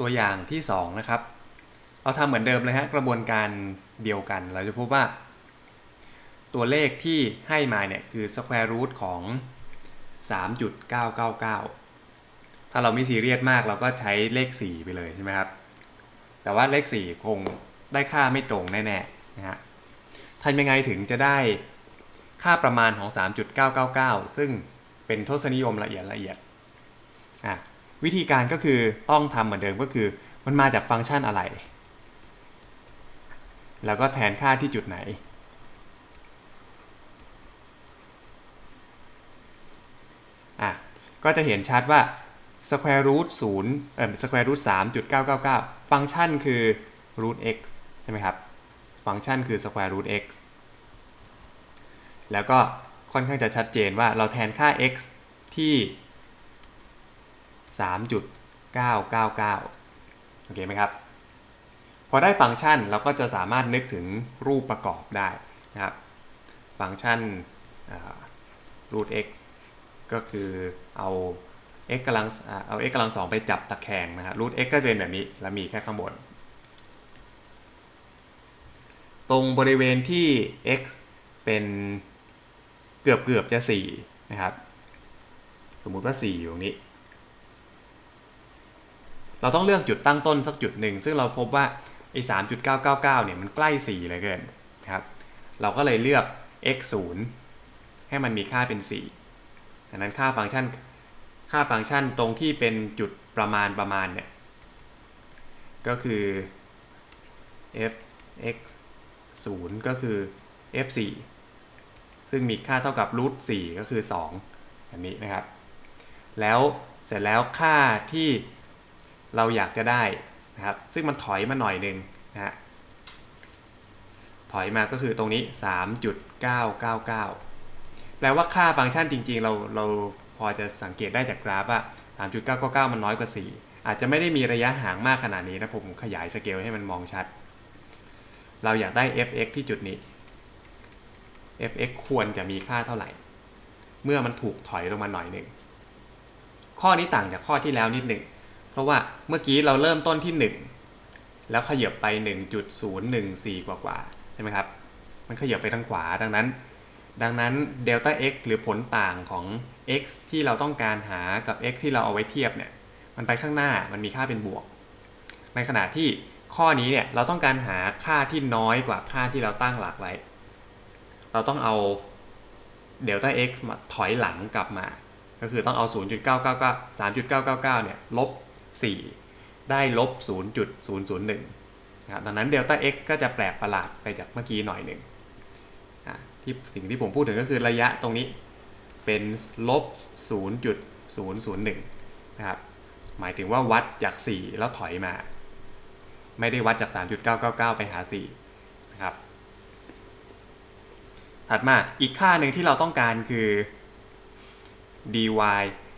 ตัวอย่างที่ 2 นะครับ เราทำเหมือนเดิมเลยฮะกระบวนการเดียวกัน เราจะพบว่า ตัวเลขที่ให้มาเนี่ยคือ square root ของ 3.999 ถ้าเราไม่ซีเรียสมากเราก็ใช้เลข 4 ไปเลยใช่ไหมครับ แต่ว่าเลข 4 คงได้ค่าไม่ตรงแน่ๆนะฮะทำยังไงถึงจะได้ค่าประมาณของ 3.999 ซึ่งเป็นทศนิยมละเอียดละเอียดอะ วิธีการก็คือต้องทำเหมือนเดิมก็คือ มันมาจากฟังก์ชันอะไร แล้วก็แทนค่าที่จุดไหน อะ ก็จะเห็นชัดว่า square root 0เอ่อ square root 3.999 ฟังก์ชันคือ root x ใช่ไหมครับ ฟังก์ชันคือ square root x แล้วก็ค่อนข้างจะชัดเจนว่าเราแทนค่า x ที่ 3.999 โอเคไหมครับ พอได้ฟังก์ชันเราก็จะสามารถนึกถึงรูปประกอบได้นะครับ ฟังก์ชัน root x ก็คือเอา x กำลังเอา x กำลังสองไปจับตะแคงนะครับ root x ก็จะเป็นแบบนี้ แล้วมีแค่ข้างบน ตรงบริเวณที่ x เป็นเกือบเกือบจะ 4 นะครับ สมมุติว่า 4 อยู่ตรงนี้ เราต้องเลือกจุดตั้งต้นสักจุดหนึ่ง ซึ่งเราพบว่าไอ้3.999เนี่ยมันใกล้4เลยเกินครับ เราก็เลยเลือก x 0ให้มันมีค่าเป็น4ดังนั้นค่าฟังก์ชัน ค่าฟังก์ชันตรงที่เป็นจุดประมาณประมาณเนี่ย ก็คือ f x 0ก็คือ f 4ซึ่งมีค่าเท่ากับรูท4ก็คือ2แบบนี้นะครับ แล้วเสร็จแล้วค่าที่ เราอยากจะได้นะครับ ซึ่งมันถอยมาหน่อยหนึ่งนะฮะ ถอยมาก็คือตรงนี้ 3.999 แปลว่าค่าฟังก์ชันจริง ๆ เราเราพอจะสังเกตได้จากกราฟว่า3.999 มันน้อยกว่า 4 อาจจะไม่ได้มีระยะห่างมากขนาดนี้นะผมขยายสเกลให้มันมองชัด เราอยากได้ fx ที่จุดนี้ fx ควรจะมีค่าเท่าไหร่ เมื่อมันถูกถอยลงมาหน่อยหนึ่ง ข้อนี้ต่างจากข้อที่แล้วนิดหนึ่ง ราะว่าเมื่อกี้เราเริ่มต้นที่ 1 แล้วขยับไป 1.014 กว่ากว่าใช่ไหมครับ มันขยับไปทางขวาดังนั้น ดังนั้นเดลต้า x หรือผลต่างของ x ที่เราต้องการหากับ x ที่เราเอาไว้เทียบเนี่ย มันไปข้างหน้ามันมีค่าเป็นบวก ในขณะที่ข้อนี้เนี่ยเราต้องการหาค่าที่น้อยกว่าค่าที่เราตั้งหลักไว้ เราต้องเอาเดลต้า x มาถอยหลังกลับมา ก็คือต้องเอา 0.999 3.999 เนี่ย ลบ 4 ได้ลบ 0.001นะครับดังนั้นเดลต้า x ก็จะแปลกประหลาดไปจากเมื่อกี้หน่อยหนึ่งอะที่สิ่งที่ผมพูดถึงก็คือระยะตรงนี้เป็นลบ 0.001 นะครับ หมายถึงว่าวัดจาก 4 แล้วถอยมา ไม่ได้วัดจาก 3.999 ไปหา 4 นะครับ ถัดมาอีกค่าหนึ่งที่เราต้องการคือ dy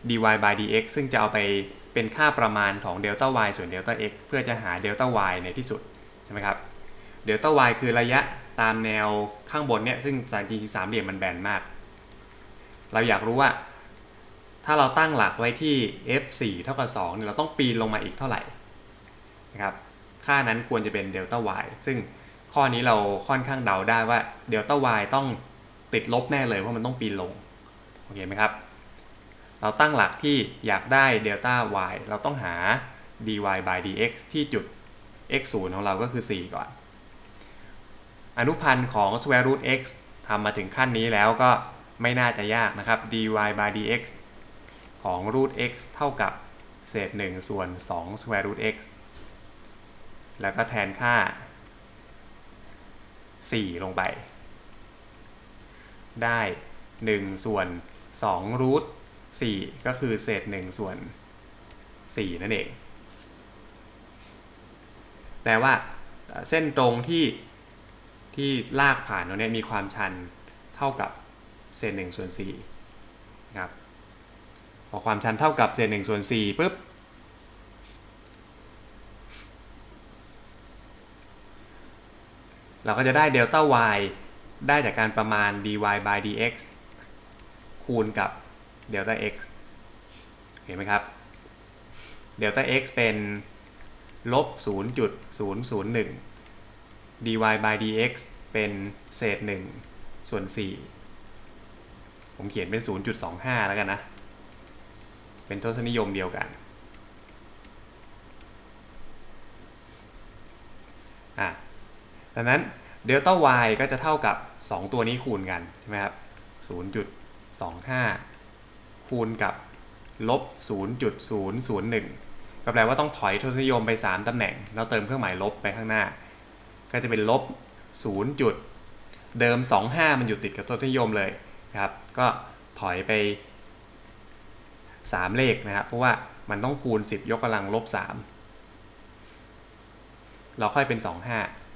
dy by dx ซึ่งจะเอาไป เป็นค่าประมาณของเดลต้า y ส่วนเดลต้า x เพื่อจะหาเดลต้า y ในที่สุดใช่ไหมครับเดลต้า y คือระยะตามแนวข้างบนเนี่ยซึ่งจริงๆสามเหลี่ยมมันแบนมาก เราอยากรู้ว่า ถ้าเราตั้งหลักไว้ที่ f 4 เท่ากับ2เนี่ยเราต้องปีนลงมาอีกเท่าไหร่นะครับค่านั้นควรจะเป็นเดลต้า y ซึ่งข้อนี้เราค่อนข้างเดาได้ว่าเดลต้า y ต้องติดลบแน่เลยเพราะมันต้องปีนลง โอเคไหมครับ เราตั้งหลักที่อยากได้เดลต้า y เราต้องหา dy by dx ที่จุด x 0ของเราก็คือ 4 ก่อน อนุพันธ์ของ square root x ทำมาถึงขั้นนี้แล้วก็ไม่น่าจะยากนะครับ dy by dx ของ root x เท่ากับเศษ 1 ส่วน 2 square root x แล้วก็แทนค่า 4 ลงไป ได้ 1 ส่วน2รูท 4 ก็คือเศษ 1 ส่วน 4 นั่นเอง แปลว่าเส้นตรงที่ที่ลากผ่านตรงนี้มีความชันเท่ากับเศษ 1 ส่วน4นะครับพอความชันเท่ากับเศษ 1 ส่วน4ปุ๊บเราก็จะได้เดลต้า y ได้จากการประมาณ dy by dx คูณกับ เดลต้า x เห็นไหมครับเดลต้า x เป็นลบ 0.001 dy by dx เป็นเศษ 1 ส่วน 4 ผมเขียนเป็น 0.25 แล้วกันนะ เป็นทศนิยมเดียวกัน อะ ดังนั้นเดลต้า y ก็จะเท่ากับ 2 ตัวนี้คูณกัน ใช่ไหมครับ 0.25 คูณกับลบ 0.001 ก็แปลว่าต้องถอยทศนิยมไป 3 ตำแหน่ง แล้วเติมเครื่องหมายลบไปข้างหน้า ก็จะเป็นลบ 0 จุดเดิม 25 มันอยู่ติดกับทศนิยมเลยนะครับ ก็ถอยไป 3 เลขนะครับ เพราะว่ามันต้องคูณ 10 ยกกำลังลบ 3 เราค่อยเป็น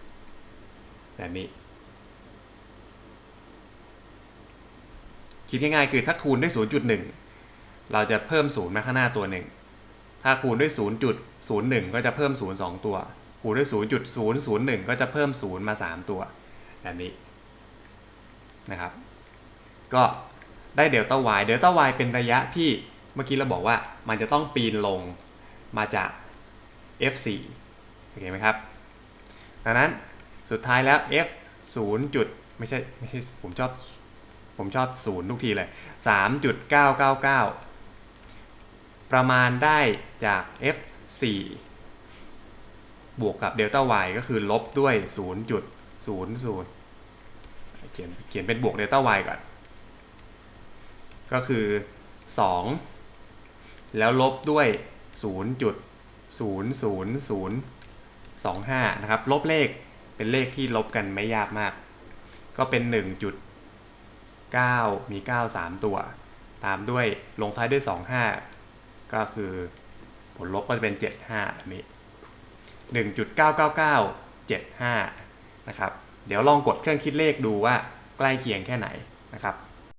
25 แบบนี้ คิดง่ายๆ คือถ้าคูณด้วย 0.1 เราจะเพิ่ม0มาข้างหน้าตัวหนึ่ง ถ้าคูณด้วย 0.01 ก็จะเพิ่ม 0 2 ตัว คูณด้วย 0.001 ก็จะเพิ่ม 0 มา 3 ตัว แบบนี้นะครับ ก็ได้เดลต้า y เดลต้า y เป็นระยะที่เมื่อกี้เราบอกว่ามันจะต้องปีนลงมาจาก f4 โอเคไหมครับ ดังนั้นสุดท้ายแล้ว f 0จุดไม่ใช่ไม่ใช่ผมชอบผมชอบศูนย์ทุกทีเลย 3.999 ประมาณได้จาก f 4บวกกับเดลต้า y ก็คือลบด้วย 0.00เขียนเขียนเป็นบวกเดลต้า y ก่อน ก็คือ 2 แล้วลบด้วย 0.00025 นะครับ ลบเลขเป็นเลขที่ลบกันไม่ยากมาก ก็เป็น 1. จุด9มี 9 3 ตัว ตามด้วยลงท้ายด้วย 25 ก็คือผลลบก็จะเป็น 75แบบนี้1.99975 นะครับ เดี๋ยวลองกดเครื่องคิดเลขดูว่าใกล้เคียงแค่ไหนนะครับ